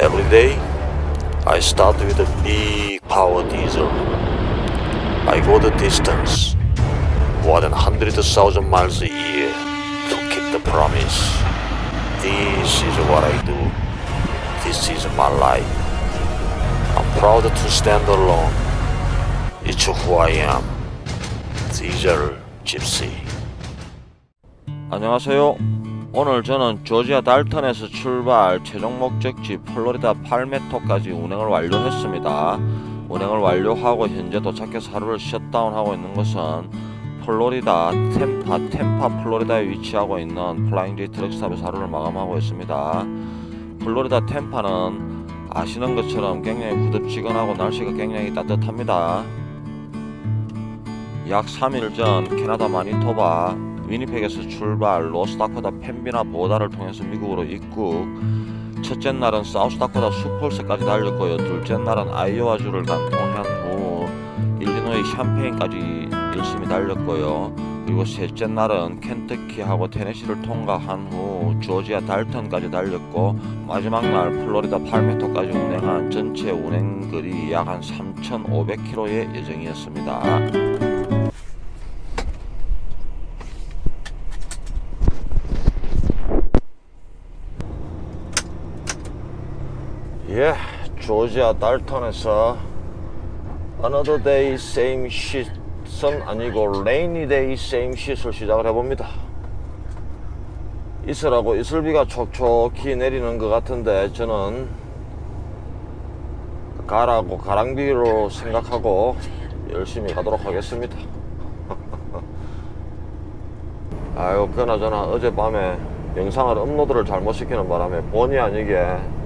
Every day, I start with a big power diesel. I go the distance, more than 100,000 miles a year, to keep the promise. This is what I do. This is my life. I'm proud to stand alone. It's who I am. Diesel Gypsy. 안녕하세요. 오늘 저는 조지아 달턴에서 출발 최종 목적지 플로리다 팔메토까지 운행을 완료했습니다. 운행을 완료하고 현재 도착해서 하루를 셧다운하고 있는 것은 플로리다 템파 템파 플로리다에 위치하고 있는 플라잉 제이 트랙스탑에서 하루를 마감하고 있습니다. 플로리다 템파는 아시는 것처럼 굉장히 후덥지근하고 날씨가 굉장히 따뜻합니다. 약 3일 전 캐나다 마니토바 위니펙에서 출발 로스다코다 펜비나 보다를 통해서 미국으로 입국. 첫째 날은 사우스다코다 수폴스까지 달렸고요. 둘째 날은 아이오와주를 관통한 후 일리노이 샴페인까지 열심히 달렸고요. 그리고 셋째 날은 켄터키하고 테네시를 통과한 후 조지아 달턴까지 달렸고 마지막 날 플로리다 팔메토까지 운행한 전체 운행거리 약 한 3,500km의 예정이었습니다. 예, 조지아 달턴에서 Another Day Same Shit은 아니고 Rainy Day Same Shit을 시작을 해봅니다. 이슬하고 이슬비가 촉촉히 내리는 것 같은데 저는 가라고 가랑비로 생각하고 열심히 가도록 하겠습니다. 아유, 그나저나 어젯밤에 영상을 업로드를 잘못 시키는 바람에 본의 아니게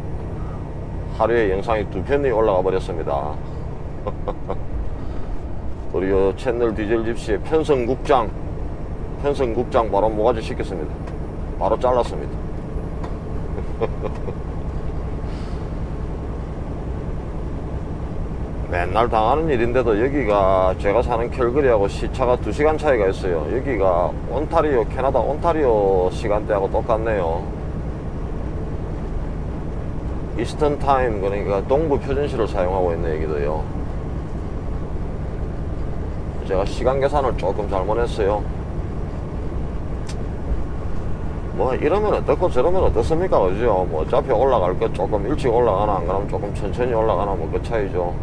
하루에 영상이 두 편이 올라가 버렸습니다. 우리 요 채널 디젤 집시의 편성국장, 편성국장 바로 모가지 시켰습니다. 바로 잘랐습니다. 맨날 당하는 일인데도 여기가 제가 사는 캘거리하고 시차가 2시간 차이가 있어요. 여기가 온타리오, 캐나다 온타리오 시간대하고 똑같네요. 이스턴 타임 그러니까 동부 표준시를 사용하고 있는 얘기도요. 제가 시간 계산을 조금 잘못했어요. 뭐 이러면 어떻고 저러면 어떻습니까 그죠? 뭐 어차피 올라갈 거 조금 일찍 올라가나 안 그러면 조금 천천히 올라가나 뭐 그 차이죠.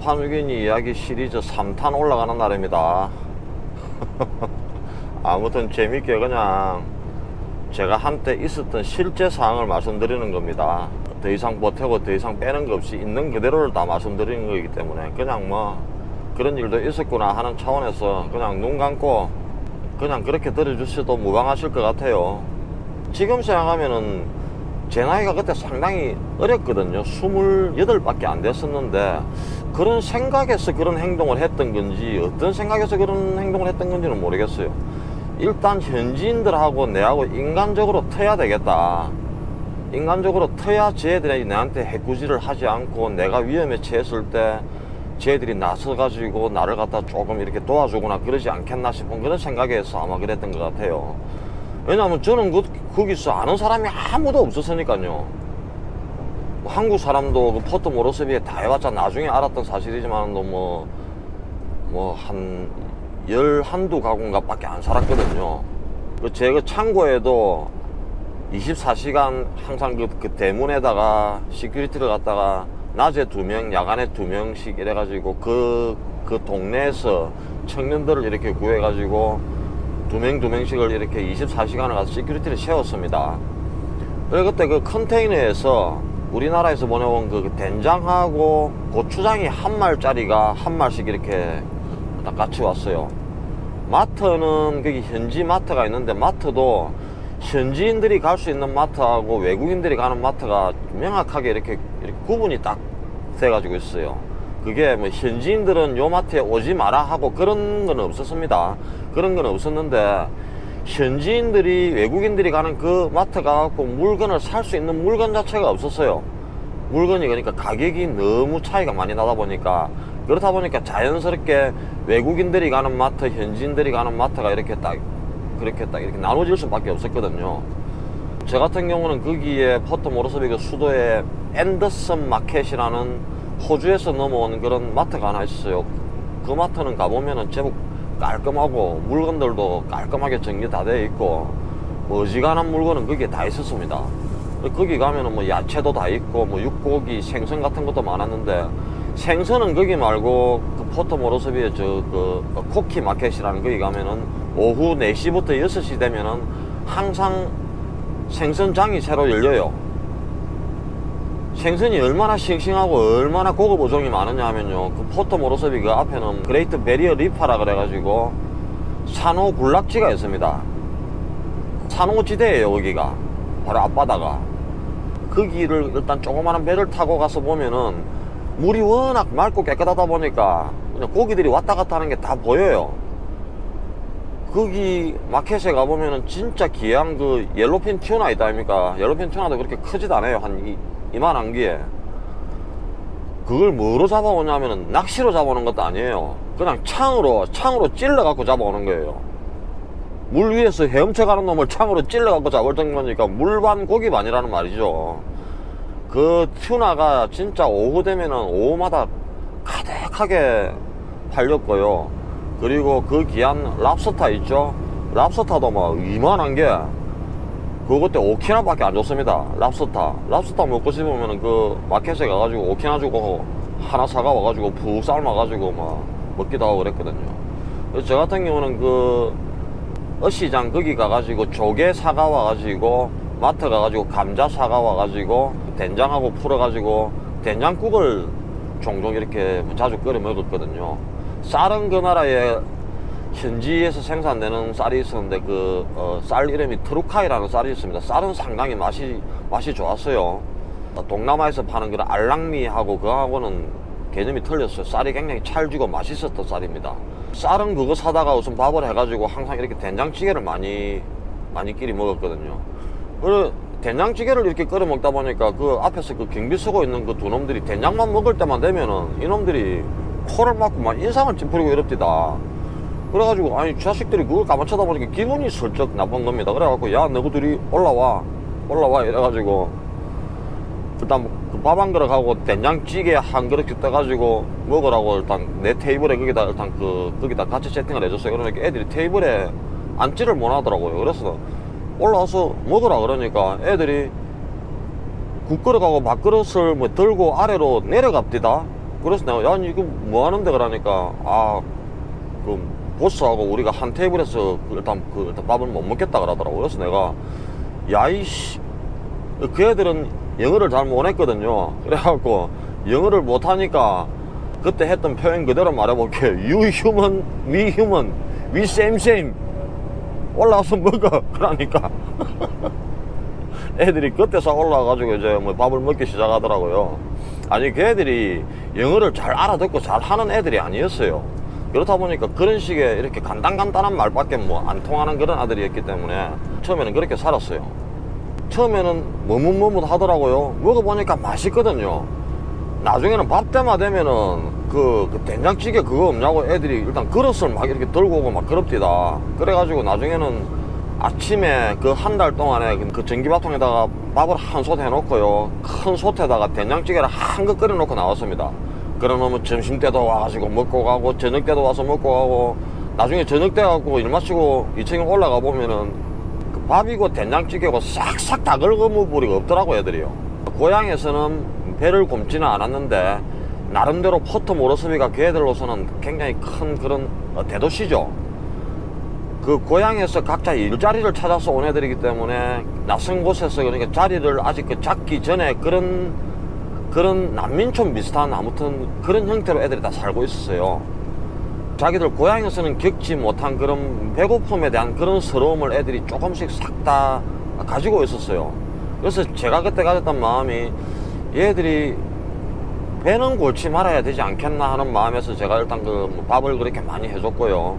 파파누기니 이야기 시리즈 3탄 올라가는 날입니다. 아무튼 재밌게 그냥 제가 한때 있었던 실제 사항을 말씀드리는 겁니다. 더 이상 보태고 더 이상 빼는 거 없이 있는 그대로를 다 말씀드리는 거기 때문에 그냥 뭐 그런 일도 있었구나 하는 차원에서 그냥 눈 감고 그냥 그렇게 들어주셔도 무방하실 것 같아요. 지금 생각하면은 제 나이가 그때 상당히 어렸거든요. 28밖에 안 됐었는데 그런 생각에서 그런 행동을 했던 건지 어떤 생각에서 그런 행동을 했던 건지는 모르겠어요. 일단 현지인들하고 내하고 인간적으로 터야 되겠다. 인간적으로 터야 쟤들이 내한테 해꾸지를 하지 않고 내가 위험에 처했을 때 쟤들이 나서가지고 나를 갖다 조금 이렇게 도와주거나 그러지 않겠나 싶은 그런 생각에서 아마 그랬던 것 같아요. 왜냐하면 저는 그, 거기서 아는 사람이 아무도 없었으니까요. 뭐 한국 사람도 그 포트 모로스비에 다 해봤자 나중에 알았던 사실이지만 뭐, 뭐, 한, 열 한두 가구인가 밖에 안 살았거든요. 그제그 창고에도 24시간 항상 그, 그 대문에다가 시큐리티를 갖다가 낮에 두 명, 야간에 두 명씩 이래가지고 그, 그 동네에서 청년들을 이렇게 구해가지고 두 명, 두 명씩을 이렇게 24시간을 가서 시큐리티를 세웠습니다. 그래 그때 그 컨테이너에서 우리나라에서 보내온 그 된장하고 고추장이 한 말짜리가 한 말씩 이렇게 딱 같이 왔어요. 마트는 거기 현지 마트가 있는데 마트도 현지인들이 갈 수 있는 마트하고 외국인들이 가는 마트가 명확하게 이렇게, 이렇게 구분이 딱 돼가지고 있어요. 그게 뭐 현지인들은 요 마트에 오지 마라 하고 그런 건 없었습니다. 그런 건 없었는데 현지인들이 외국인들이 가는 그 마트 가갖고 물건을 살 수 있는 물건 자체가 없었어요. 물건이 그러니까 가격이 너무 차이가 많이 나다 보니까 그렇다 보니까 자연스럽게 외국인들이 가는 마트, 현지인들이 가는 마트가 이렇게 딱 그렇게 딱 이렇게 나눠질 수밖에 없었거든요. 저 같은 경우는 거기에 포트 모로스비 그 수도에 앤더슨 마켓이라는 호주에서 넘어온 그런 마트가 하나 있어요. 그 마트는 가보면은 제법 깔끔하고 물건들도 깔끔하게 정리 다 되어 있고 뭐 어지간한 물건은 거기에 다 있었습니다. 거기 가면은 뭐 야채도 다 있고 뭐 육고기, 생선 같은 것도 많았는데 생선은 거기 말고 그 포트 모로스비의 저그 코키 마켓이라는 거기 가면은 오후 4시부터 6시 되면은 항상 생선장이 새로 열려요. 생선이 얼마나 싱싱하고 얼마나 고급 어종이 많으냐 하면요. 그 포트 모로스비 그 앞에는 그레이트 베리어 리파라 그래가지고 산호 군락지가 있습니다. 산호지대예요, 거기가. 바로 앞바다가. 거기를 일단 조그마한 배를 타고 가서 보면은 물이 워낙 맑고 깨끗하다 보니까 그냥 고기들이 왔다 갔다 하는 게 다 보여요. 거기 마켓에 가보면은 진짜 귀한 그 옐로핀 튜나 있다 아닙니까? 옐로핀 튜나도 그렇게 크지도 않아요. 한 이, 이만한 게. 그걸 뭐로 잡아오냐면은 낚시로 잡아오는 것도 아니에요. 그냥 창으로, 창으로 찔러 갖고 잡아오는 거예요. 물 위에서 헤엄쳐 가는 놈을 창으로 찔러 갖고 잡을 정도니까 물반 고기반이라는 말이죠. 그 튜나가 진짜 오후 되면은 오후마다 가득하게 팔렸고요. 그리고 그 귀한 랍스타 있죠? 랍스타도 막 이만한 게 그거 그때 5키나 밖에 안 줬습니다. 랍스타. 랍스타 먹고 싶으면 그 마켓에 가가지고 5키나 주고 하나 사가 와가지고 푹 삶아가지고 막 먹기도 하고 그랬거든요. 저 같은 경우는 그 어시장 거기 가가지고 조개 사가 와가지고 마트 가가지고 감자 사가 와가지고 된장하고 풀어가지고 된장국을 종종 이렇게 자주 끓여 먹었거든요. 쌀은 그 나라에 현지에서 생산되는 쌀이 있었는데 그 쌀 이름이 트루카이라는 쌀이 있습니다. 쌀은 상당히 맛이 맛이 좋았어요. 동남아에서 파는 그런 알랑미하고 그하고는 개념이 틀렸어요. 쌀이 굉장히 찰지고 맛있었던 쌀입니다. 쌀은 그거 사다가 우선 밥을 해가지고 항상 이렇게 된장찌개를 많이 많이 끼리 먹었거든요. 그 된장찌개를 이렇게 끓여 먹다 보니까 그 앞에서 그 경비 쓰고 있는 그 두 놈들이 된장만 먹을 때만 되면은 이놈들이 코를 막고 막 인상을 찌푸리고 이럽디다. 그래가지고 아니 자식들이 그걸 가만 쳐다보니까 기분이 슬쩍 나쁜 겁니다. 그래갖고 야 너희들이 올라와 올라와 이래가지고 일단 그밥한 그릇 하고 된장찌개 한 그릇 떠가지고 먹으라고 일단 내 테이블에 거기다 일단 그 거기다 같이 세팅을 해줬어요. 그러니까 애들이 테이블에 앉지를 못하더라고요. 그래서 올라와서 먹으라 그러니까 애들이 국그릇하고 밥그릇을 뭐 들고 아래로 내려갑디다. 그래서 내가 야 이거 뭐 하는데 그러니까 아 그 보스하고 우리가 한 테이블에서 그 일단 그 일단 밥을 못 먹겠다 그러더라고. 그래서 내가 야이씨 그 애들은 영어를 잘 못했거든요. 그래갖고 영어를 못하니까 그때 했던 표현 그대로 말해볼게요. You human, we human, we same same. 올라와서 먹어. 그러니까. 애들이 그때서 올라와가지고 이제 뭐 밥을 먹기 시작하더라고요. 아니, 그 애들이 영어를 잘 알아듣고 잘 하는 애들이 아니었어요. 그렇다 보니까 그런 식의 이렇게 간단간단한 말밖에 뭐 안 통하는 그런 아들이었기 때문에 처음에는 그렇게 살았어요. 처음에는 머뭇머뭇 하더라고요. 먹어보니까 맛있거든요. 나중에는 밥 때만 되면은 그, 그 된장찌개 그거 없냐고 애들이 일단 그릇을 막 이렇게 들고 오고 막 그럽디다. 그래가지고 나중에는 아침에 그 한 달 동안에 그- 그 전기밥통에다가 밥을 한 솥 해놓고요. 큰 솥에다가 된장찌개를 한것 끓여놓고 나왔습니다. 그러면 점심 때도 와가지고 먹고 가고 저녁 때도 와서 먹고 가고 나중에 저녁 때 갖고 일 마치고 2층에 올라가 보면은 그 밥이고 된장찌개고 싹싹 다 긁어먹을 버리가 없더라고 애들이요. 고향에서는 배를 굶지는 않았는데 나름대로 포트 모로스비가 걔들로서는 굉장히 큰 그런 어, 대도시죠. 그 고향에서 각자 일자리를 찾아서 온 애들이기 때문에 낯선 곳에서 그러니까 자리를 아직 그 잡기 전에 그런 그런 난민촌 비슷한 아무튼 그런 형태로 애들이 다 살고 있었어요. 자기들 고향에서는 겪지 못한 그런 배고픔에 대한 그런 서러움을 애들이 조금씩 싹 다 가지고 있었어요. 그래서 제가 그때 가졌던 마음이 얘들이 배는 골치 말아야 되지 않겠나 하는 마음에서 제가 일단 그뭐 밥을 그렇게 많이 해줬고요.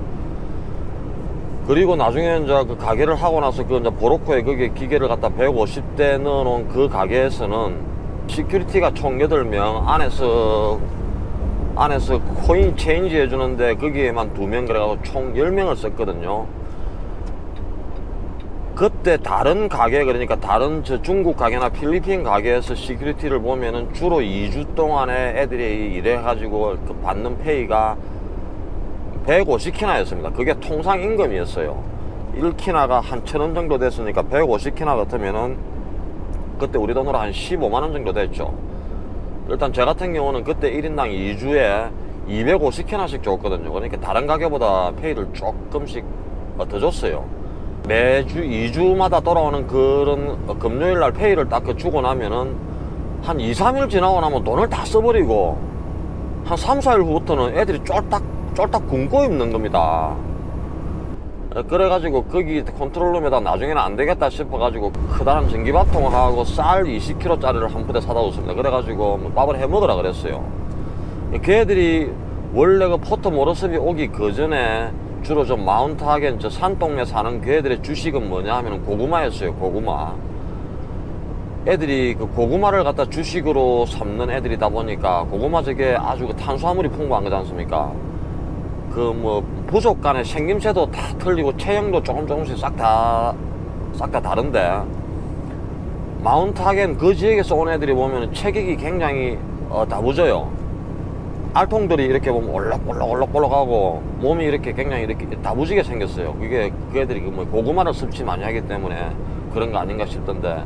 그리고 나중에 이제 그 가게를 하고 나서 그 이제 보로코에 거기에 기계를 갖다 150대 넣어놓은 그 가게에서는 시큐리티가 총 8명 안에서 안에서 코인 체인지 해주는데 거기에만 두명 그래가지고 총 10명을 썼거든요. 그때 다른 가게 그러니까 다른 저 중국 가게나 필리핀 가게에서 시큐리티를 보면은 주로 2주 동안에 애들이 일해가지고 그 받는 페이가 150키나 였습니다. 그게 통상 임금이었어요. 1키나가 한 천 원 정도 됐으니까 150키나 같으면은 그때 우리 돈으로 한 15만 원 정도 됐죠. 일단 제 같은 경우는 그때 1인당 2주에 250키나씩 줬거든요. 그러니까 다른 가게보다 페이를 조금씩 어, 더 줬어요. 매주 2주마다 돌아오는 그런 어, 금요일 날 페이를 딱그 주고 나면은 한 2, 3일 지나고 나면 돈을 다 써버리고 한 3, 4일 후부터는 애들이 쫄딱 쫄딱 굶고 입는 겁니다. 어, 그래가지고 거기 컨트롤룸에다 나중에는 안 되겠다 싶어가지고 크다란 전기밥통을 하고 쌀 20kg짜리를 한 부대 사다 줬습니다. 그래가지고 뭐 밥을 해 먹으라 그랬어요. 걔들이 원래 그 포트 모로스비 오기 그 전에 주로 좀 마운트 하겐 저 산동네 사는 걔들의 주식은 뭐냐 하면 고구마였어요. 고구마. 애들이 그 고구마를 갖다 주식으로 삼는 애들이다 보니까 고구마 저게 아주 그 탄수화물이 풍부한 거지 않습니까? 그 뭐 부족 간의 생김새도 다 틀리고 체형도 조금 조금씩 싹 다 싹 다 다른데 마운트 하겐 그 지역에서 온 애들이 보면 체격이 굉장히 어, 다부져요. 알통들이 이렇게 보면 올락올락 올락올락하고 몸이 이렇게 굉장히 이렇게 다부지게 생겼어요. 그게 그 애들이 그뭐 고구마를 섭취 많이 하기 때문에 그런 거 아닌가 싶던데.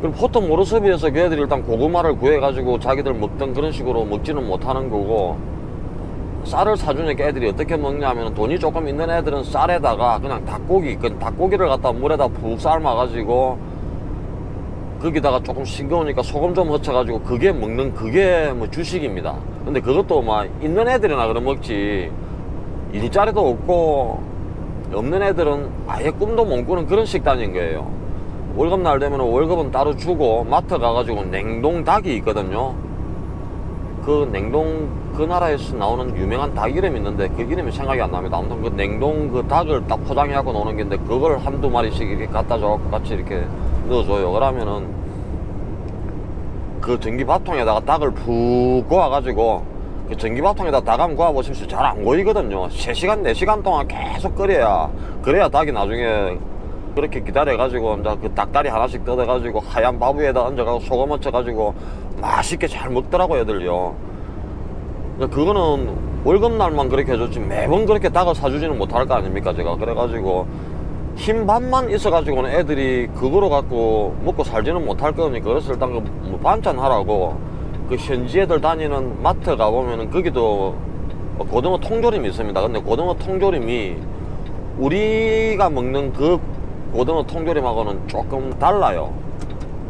그럼 보통 모르스비에서 그 애들이 일단 고구마를 구해가지고 자기들 먹던 그런 식으로 먹지는 못하는 거고 쌀을 사주니까 애들이 어떻게 먹냐면 돈이 조금 있는 애들은 쌀에다가 그냥 닭고기 그 닭고기를 갖다 물에다 푹 삶아가지고 거기다가 조금 싱거우니까 소금 좀 허쳐가지고 그게 먹는 그게 뭐 주식입니다. 근데 그것도 막 있는 애들이나 그럼 먹지 일자리도 없고 없는 애들은 아예 꿈도 못 꾸는 그런 식단인 거예요. 월급날 되면 월급은 따로 주고 마트 가가지고 냉동 닭이 있거든요. 그 냉동 그 나라에서 나오는 유명한 닭 이름 있는데 그 이름이 생각이 안 납니다. 아무튼 그 냉동 그 닭을 딱 포장해 갖고 노는 게인데 그걸 한두 마리씩 이렇게 갖다 줘 갖고 같이 이렇게 넣어줘요. 그러면은 그 전기밥통에다가 닭을 푹 구워가지고 그 전기밥통에다 닭 한번 구워보십시오. 잘안 고이거든요. 3시간, 4시간 동안 계속 끓여야 그래야 닭이 나중에 그렇게 기다려가지고 이제 그 닭다리 하나씩 뜯어가지고 하얀 밥 위에다 얹어가지고 소금 얹혀가지고 맛있게 잘 먹더라고요, 애들요. 그거는 월급날만 그렇게 해줬지 매번 그렇게 닭을 사주지는 못할 거 아닙니까, 제가. 그래가지고 흰 밥만 있어가지고는 애들이 그거로 갖고 먹고 살지는 못할 거니까 그래서 일단 그 뭐 반찬 하라고 그 현지 애들 다니는 마트 가보면은 거기도 고등어 통조림이 있습니다. 근데 고등어 통조림이 우리가 먹는 그 고등어 통조림하고는 조금 달라요.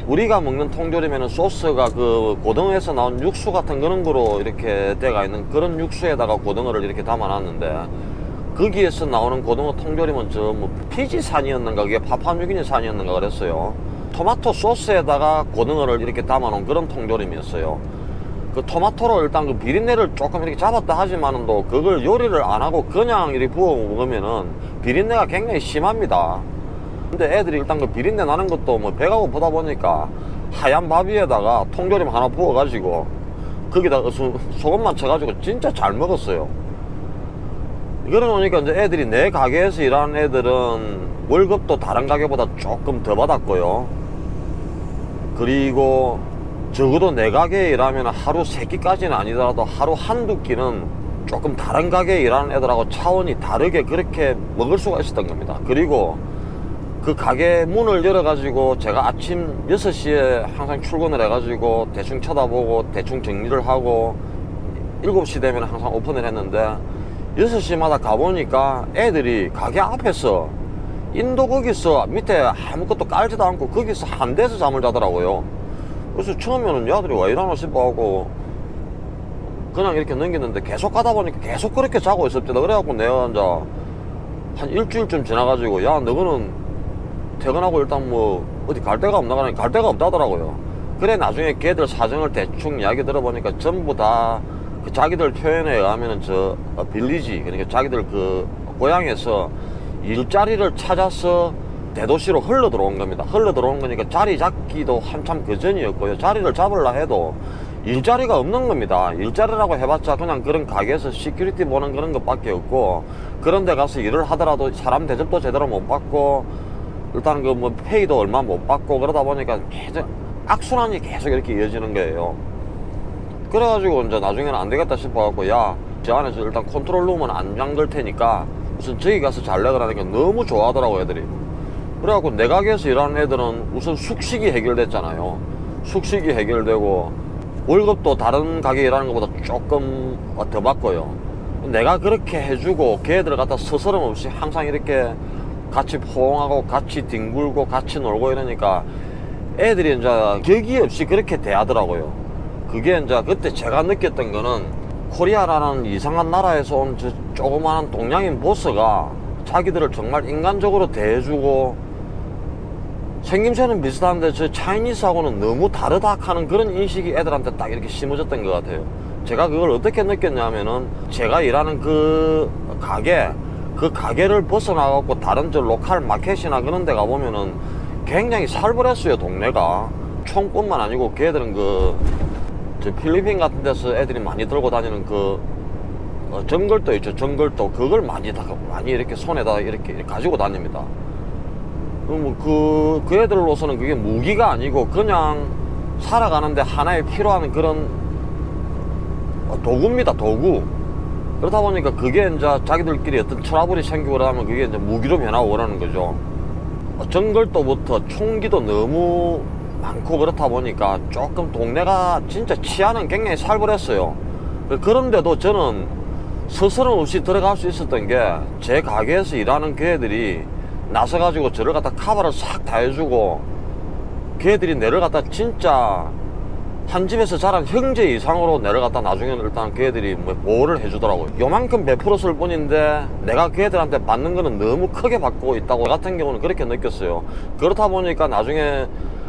우리가 먹는 통조림에는 소스가 그 고등어에서 나온 육수 같은 그런 거로 이렇게 돼가 있는 그런 육수에다가 고등어를 이렇게 담아놨는데 거기에서 나오는 고등어 통조림은 저 뭐 피지산이었는가 그게 파파뉴기니산이었는가 그랬어요. 토마토 소스에다가 고등어를 이렇게 담아놓은 그런 통조림이었어요. 그 토마토로 일단 그 비린내를 조금 이렇게 잡았다 하지만은 또 그걸 요리를 안 하고 그냥 이렇게 부어 먹으면은 비린내가 굉장히 심합니다. 근데 애들이 일단 그 비린내 나는 것도 뭐 배가 고프다 보니까 하얀 밥 위에다가 통조림 하나 부어가지고 거기다가 수- 소금만 쳐가지고 진짜 잘 먹었어요. 그러다 보니까 이제 애들이 내 가게에서 일하는 애들은 월급도 다른 가게보다 조금 더 받았고요. 그리고 적어도 내 가게에 일하면 하루 세 끼까지는 아니더라도 하루 한두 끼는 조금 다른 가게에 일하는 애들하고 차원이 다르게 그렇게 먹을 수가 있었던 겁니다. 그리고 그 가게 문을 열어가지고 제가 아침 6시에 항상 출근을 해가지고 대충 쳐다보고 대충 정리를 하고 7시 되면 항상 오픈을 했는데 6시마다 가보니까 애들이 가게 앞에서 인도 거기서 밑에 아무것도 깔지도 않고 거기서 한 대에서 잠을 자더라고요. 그래서 처음에는 야들이 왜 이러나 싶어 하고 그냥 이렇게 넘겼는데 계속 가다 보니까 계속 그렇게 자고 있었대다. 그래갖고 내가 이제 한 일주일쯤 지나가지고 야 너거는 퇴근하고 일단 뭐 어디 갈 데가 없나 가니 갈 데가 없다더라고요. 그래 나중에 걔들 사정을 대충 이야기 들어보니까 전부 다 그 자기들 표현에 의하면은 저 어, 빌리지 그러니까 자기들 그 고향에서 일자리를 찾아서 대도시로 흘러 들어온 겁니다. 흘러 들어온 거니까 자리 잡기도 한참 그 전이었고요. 자리를 잡으려 해도 일자리가 없는 겁니다. 일자리라고 해봤자 그냥 그런 가게에서 시큐리티 보는 그런 것밖에 없고 그런 데 가서 일을 하더라도 사람 대접도 제대로 못 받고 일단 그 뭐 페이도 얼마 못 받고 그러다 보니까 계속 악순환이 계속 이렇게 이어지는 거예요. 그래가지고 이제 나중에는 안 되겠다 싶어갖고 야, 저 안에서 일단 컨트롤룸은 안 잠글 테니까 무슨 저기 가서 잘래 그러니까 너무 좋아하더라고 애들이. 그래갖고 내 가게에서 일하는 애들은 우선 숙식이 해결됐잖아요. 숙식이 해결되고 월급도 다른 가게 일하는 것보다 조금 더 받고요. 내가 그렇게 해주고 걔들 갖다 스스럼 없이 항상 이렇게 같이 포옹하고 같이 뒹굴고 같이 놀고 이러니까 애들이 이제 격이 없이 그렇게 대하더라고요. 그게 이제 그때 제가 느꼈던 거는 코리아라는 이상한 나라에서 온 저 조그마한 동양인 보스가 자기들을 정말 인간적으로 대해주고 생김새는 비슷한데 저 차이니스하고는 너무 다르다 하는 그런 인식이 애들한테 딱 이렇게 심어졌던 것 같아요. 제가 그걸 어떻게 느꼈냐면은 제가 일하는 그 가게 그 가게를 벗어나갖고 다른 저 로컬 마켓이나 그런 데 가보면은 굉장히 살벌했어요 동네가 총뿐만 아니고 걔들은 그 저 필리핀 같은 데서 애들이 많이 들고 다니는 그 어, 정글도 있죠 정글도 그걸 많이 다 많이 이렇게 손에다 이렇게 가지고 다닙니다. 뭐 그, 그 애들로서는 그게 무기가 아니고 그냥 살아가는데 하나의 필요한 그런 어, 도구입니다, 도구. 그러다 보니까 그게 이제 자기들끼리 어떤 트러블이 생기고 그러면 그게 이제 무기로 변하고 그러는 거죠. 어, 정글도부터 총기도 너무 많고 그렇다 보니까 조금 동네가 진짜 치안은 굉장히 살벌했어요. 그런데도 저는 스스럼 없이 들어갈 수 있었던 게 제 가게에서 일하는 그 애들이 나서가지고 저를 갖다 카바를 싹 다 해주고 걔들이 내를 갖다 진짜 한 집에서 자란 형제 이상으로 내를 갖다 나중에는 일단 걔들이 뭐 보호를 해주더라고요. 요만큼 베풀었을 뿐인데 내가 걔들한테 받는 거는 너무 크게 받고 있다고 저 같은 경우는 그렇게 느꼈어요. 그렇다 보니까 나중에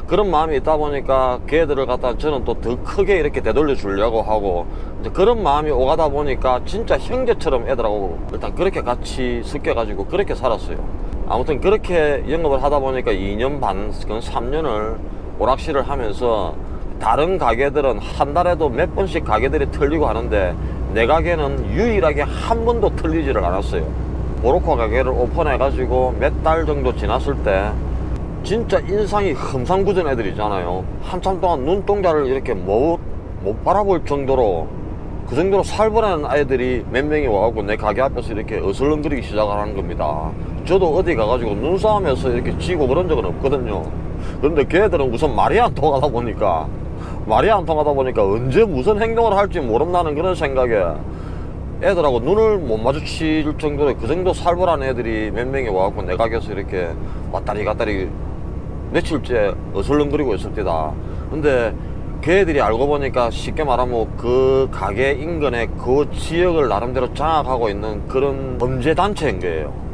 그런 마음이 있다 보니까 걔들을 갖다 저는 또 더 크게 이렇게 되돌려 주려고 하고 이제 그런 마음이 오가다 보니까 진짜 형제처럼 애들하고 일단 그렇게 같이 섞여 가지고 그렇게 살았어요. 아무튼 그렇게 영업을 하다 보니까 2년 반, 그 3년을 오락실을 하면서 다른 가게들은 한 달에도 몇 번씩 가게들이 틀리고 하는데 내 가게는 유일하게 한 번도 틀리지를 않았어요. 모로코 가게를 오픈해 가지고 몇 달 정도 지났을 때 진짜 인상이 흠상궂은 애들 있잖아요. 한참 동안 눈동자를 이렇게 못, 못 바라볼 정도로 그 정도로 살벌한 아이들이 몇 명이 와갖고 내 가게 앞에서 이렇게 어슬렁거리기 시작하는 겁니다. 저도 어디 가가지고 눈싸움에서 이렇게 지고 그런 적은 없거든요. 그런데 걔들은 우선 말이 안 통하다 보니까 말이 안 통하다 보니까 언제 무슨 행동을 할지 모른다는 그런 생각에 애들하고 눈을 못 마주칠 정도로 그 정도 살벌한 애들이 몇 명이 와갖고 내 가게에서 이렇게 왔다리 갔다리 며칠째 어슬렁거리고 있을 때다. 근데 걔들이 알고 보니까 쉽게 말하면 그 가게 인근에 그 지역을 나름대로 장악하고 있는 그런 범죄 단체인 거예요.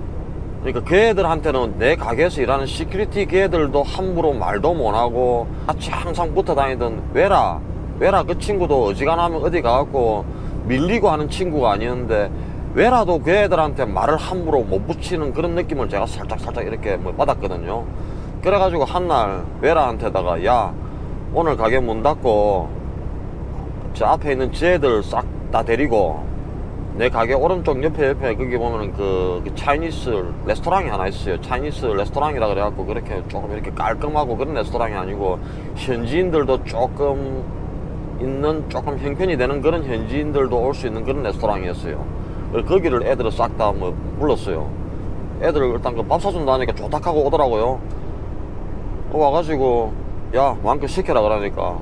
그러니까 걔들한테는 내 가게에서 일하는 시큐리티 걔들도 함부로 말도 못하고 같이 항상 붙어 다니던 외라 외라 그 친구도 어지간하면 어디 가갖고 밀리고 하는 친구가 아니었는데 외라도 걔들한테 말을 함부로 못 붙이는 그런 느낌을 제가 살짝 살짝 이렇게 뭐 받았거든요. 그래가지고 한날 외라한테다가 야 오늘 가게 문 닫고 저 앞에 있는 쟤들 싹 다 데리고 내 가게 오른쪽 옆에 옆에 거기 보면은 그, 그 차이니스 레스토랑이 하나 있어요. 차이니스 레스토랑이라 그래갖고 그렇게 조금 이렇게 깔끔하고 그런 레스토랑이 아니고 현지인들도 조금 있는 조금 형편이 되는 그런 현지인들도 올 수 있는 그런 레스토랑이었어요. 거기를 애들을 싹 다 뭐 불렀어요. 애들 일단 그 밥 사준다니까 좋다 하고 오더라고요. 어, 와가지고 야 마음껏 시켜라 그러니까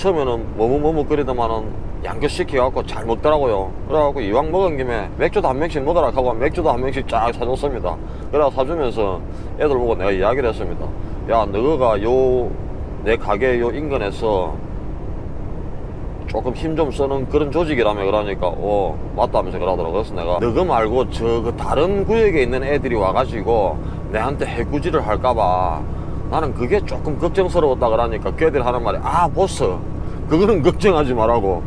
처음에는 머뭇머뭇거리더만은 양껏 시켜갖고 잘 먹더라고요. 그래갖고 이왕 먹은 김에 맥주도 한 명씩 먹어라 하고 맥주도 한 명씩 쫙 사줬습니다. 그래서 사주면서 애들 보고 내가 이야기를 했습니다. 야 너가 요 내 가게 요 인근에서 조금 힘 좀 쓰는 그런 조직이라며 그러니까 어 맞다면서 그러더라고 그래서 내가 너그 말고 저 그 다른 구역에 있는 애들이 와가지고 내한테 해꾸지를 할까봐 나는 그게 조금 걱정스러웠다 그러니까 걔들이 하는 말이 아 보스 그거는 걱정하지 말라고.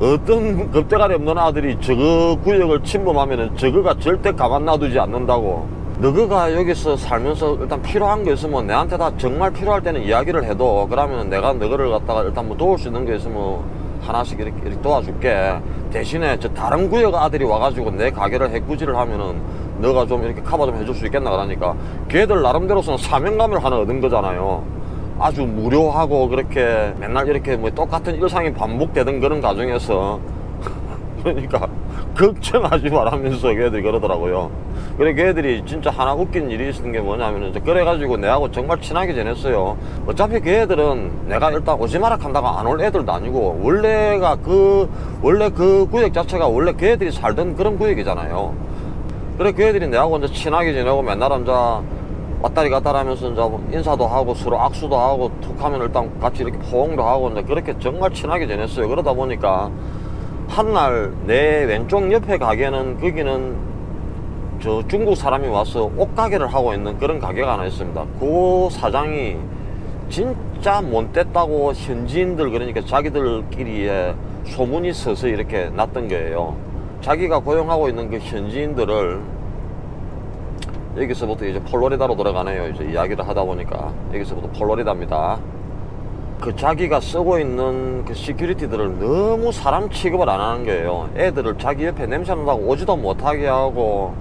어떤 겁대가리 없는 아들이 저거 구역을 침범하면은 저거가 절대 가만 놔두지 않는다고. 너가 여기서 살면서 일단 필요한 거 있으면 내한테 다 정말 필요할 때는 이야기를 해도 그러면 내가 너를 갖다가 일단 뭐 도울 수 있는 게 있으면 하나씩 이렇게, 이렇게 도와줄게. 대신에 저 다른 구역 아들이 와가지고 내 가게를 해꾸지를 하면은 너가 좀 이렇게 커버 좀 해줄 수 있겠나 그러니까 걔들 나름대로서는 사명감을 하나 얻은 거잖아요 아주 무료하고 그렇게 맨날 이렇게 뭐 똑같은 일상이 반복되던 그런 과정에서 그러니까 걱정하지 말하면서 걔들이 그러더라고요. 그래 걔들이 진짜 하나 웃긴 일이 있었던 게 뭐냐면은 그래가지고 내하고 정말 친하게 지냈어요. 어차피 걔들은 내가 일단 오지 마라 한다고 안 올 애들도 아니고 원래가 그 원래 그 구역 자체가 원래 걔들이 살던 그런 구역이잖아요. 그래 걔들이 내하고 이제 친하게 지내고 맨날 이제 왔다리 갔다리 하면서 이제 뭐 인사도 하고 서로 악수도 하고 툭 하면 일단 같이 이렇게 포옹도 하고 이제 그렇게 정말 친하게 지냈어요. 그러다 보니까 한 날 내 왼쪽 옆에 가게는 거기는 저 중국 사람이 와서 옷가게를 하고 있는 그런 가게가 하나 있습니다. 그 사장이 진짜 못됐다고 현지인들 그러니까 자기들끼리에 소문이 서서 이렇게 났던 거예요. 자기가 고용하고 있는 그 현지인들을 여기서부터 이제 폴로리다로 돌아가네요. 이제 이야기를 하다 보니까 여기서부터 폴로리다입니다. 그 자기가 쓰고 있는 그 시큐리티들을 너무 사람 취급을 안 하는 거예요. 애들을 자기 옆에 냄새 난다고 오지도 못하게 하고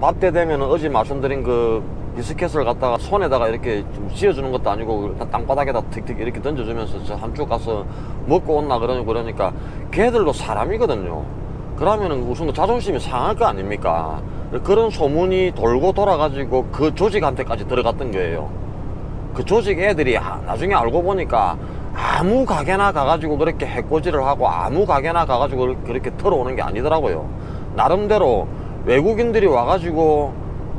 밥때 되면 어제 말씀드린 그 비스켓을 갖다가 손에다가 이렇게 좀 씌워주는 것도 아니고 땅바닥에다 틱틱 이렇게 던져주면서 저 한쪽 가서 먹고 온나 그러니 그러니까 걔들도 사람이거든요. 그러면은 우선 자존심이 상할 거 아닙니까? 그런 소문이 돌고 돌아가지고 그 조직한테까지 들어갔던 거예요. 그 조직 애들이 아, 나중에 알고 보니까 아무 가게나 가가지고 그렇게 해코지를 하고 아무 가게나 가가지고 그렇게 털어오는 게 아니더라고요. 나름대로 외국인들이 와가지고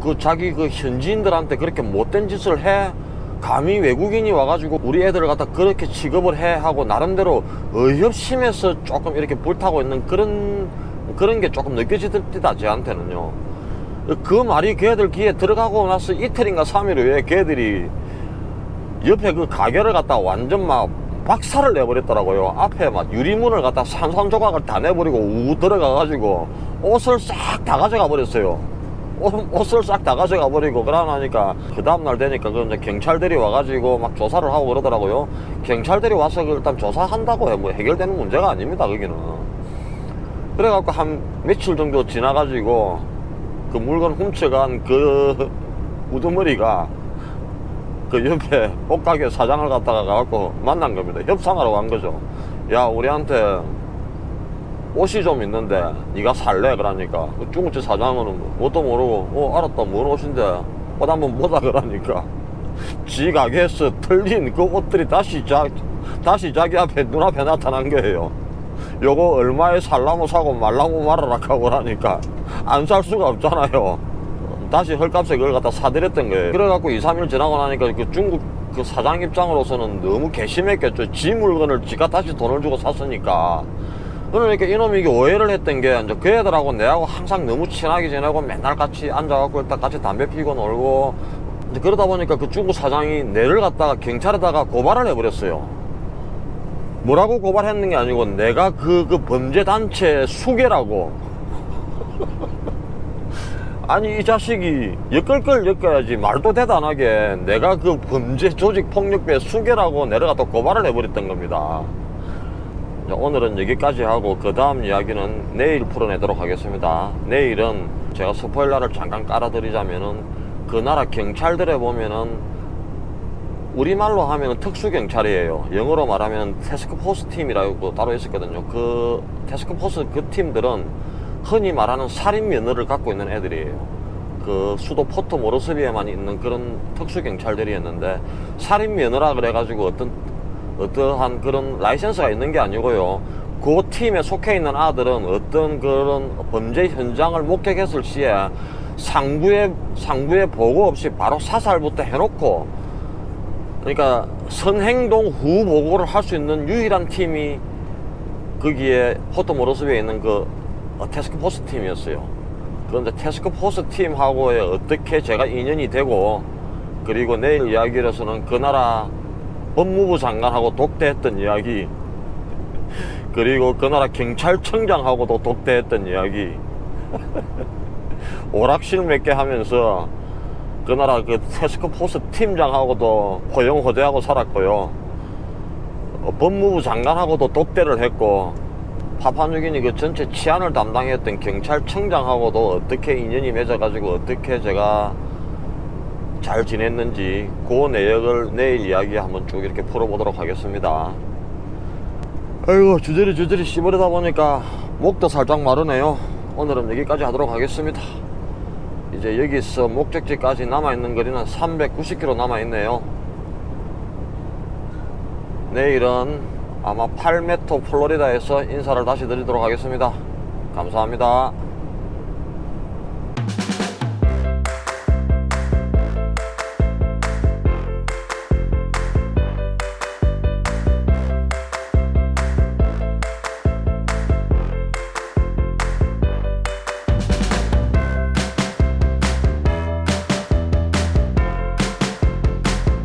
그 자기 그 현지인들한테 그렇게 못된 짓을 해 감히 외국인이 와가지고 우리 애들을 갖다 그렇게 취급을 해 하고 나름대로 의협심에서 조금 이렇게 불타고 있는 그런 그런 게 조금 느껴지더다 저한테는요. 그 말이 걔들 귀에 들어가고 나서 이틀인가 삼일 후에 걔들이 옆에 그 가게를 갖다 완전 막 박살을 내버렸더라고요. 앞에 막 유리문을 갖다 산산조각을 다 내버리고 우 들어가 가지고 옷을 싹 다 가져가 버렸어요. 옷, 옷을 싹 다 가져가 버리고 그러나니까 그 다음날 되니까 그 이제 경찰들이 와가지고 막 조사를 하고 그러더라고요. 경찰들이 와서 그 일단 조사한다고 해. 뭐 해결되는 문제가 아닙니다. 거기는. 그래갖고 한 며칠 정도 지나가지고 그 물건 훔쳐간 그 우두머리가 그 옆에 옷가게 사장을 갖다가 가갖고 만난 겁니다. 협상하러 간 거죠. 야, 우리한테 옷이 좀 있는데 네가 살래? 그러니까 그 중국집 사장은 뭣도 모르고 어 알았다 뭔 옷인데 옷 한번 보자 그러니까 지 가게에서 털린 그 옷들이 다시 자 다시 자기 앞에 눈앞에 나타난 거예요. 요거 얼마에 살라고 사고 말라고 말아라 하고 그러니까 안 살 수가 없잖아요. 다시 헐값에 그걸 갖다 사드렸던 거예요. 그래갖고 2, 3일 지나고 나니까 그 중국 그 사장 입장으로서는 너무 괘씸했겠죠. 지 물건을 지가 다시 돈을 주고 샀으니까. 그러니까 이놈이 이게 오해를 했던 게 이제 그 애들하고 내하고 항상 너무 친하게 지내고 맨날 같이 앉아갖고 일단 같이 담배 피고 놀고 그러다 보니까 그 중국 사장이 내를 갖다가 경찰에다가 고발을 해버렸어요. 뭐라고 고발했는 게 아니고 내가 그, 그 범죄 단체 수괴라고. 아니 이 자식이 엮을걸 엮어야지 말도 대단하게 내가 그 범죄 조직 폭력배 수괴라고 내려가다 고발을 해버렸던 겁니다. 자, 오늘은 여기까지 하고 그 다음 이야기는 내일 풀어내도록 하겠습니다. 내일은 제가 스포일러를 잠깐 깔아드리자면은 그 나라 경찰들에 보면은 우리말로 하면 특수경찰이에요. 영어로 말하면 테스크포스 팀이라고 따로 있었거든요. 그 테스크포스 그 팀들은 흔히 말하는 살인 면허를 갖고 있는 애들이에요. 그 수도 포트 모르스비에만 있는 그런 특수경찰들이었는데 살인 면허라 그래가지고 어떤 어떠한 그런 라이센스가 있는 게 아니고요. 그 팀에 속해 있는 아들은 어떤 그런 범죄 현장을 목격했을 시에 상부에 상부에 보고 없이 바로 사살부터 해놓고 그러니까 선행동 후 보고를 할 수 있는 유일한 팀이 거기에 포트 모르스비에 있는 그 어, 테스크포스 팀이었어요. 그런데 테스크포스 팀하고의 어떻게 제가 인연이 되고 그리고 내일 이야기로서는 그 나라 법무부 장관하고 독대했던 이야기 그리고 그 나라 경찰청장하고도 독대했던 이야기 오락실 몇 개 하면서 그 나라 그 테스크포스 팀장하고도 호영호대하고 살았고요 어, 법무부 장관하고도 독대를 했고 파파뉴기니 그 전체 치안을 담당했던 경찰청장하고도 어떻게 인연이 맺어가지고 어떻게 제가 잘 지냈는지 그 내역을 내일 이야기 한번 쭉 이렇게 풀어보도록 하겠습니다. 아이고 주저리 주저리 씹으려다 보니까 목도 살짝 마르네요. 오늘은 여기까지 하도록 하겠습니다. 이제 여기서 목적지까지 남아있는 거리는 390km 남아있네요. 내일은 아마 8m 플로리다에서 인사를 다시 드리도록 하겠습니다. 감사합니다.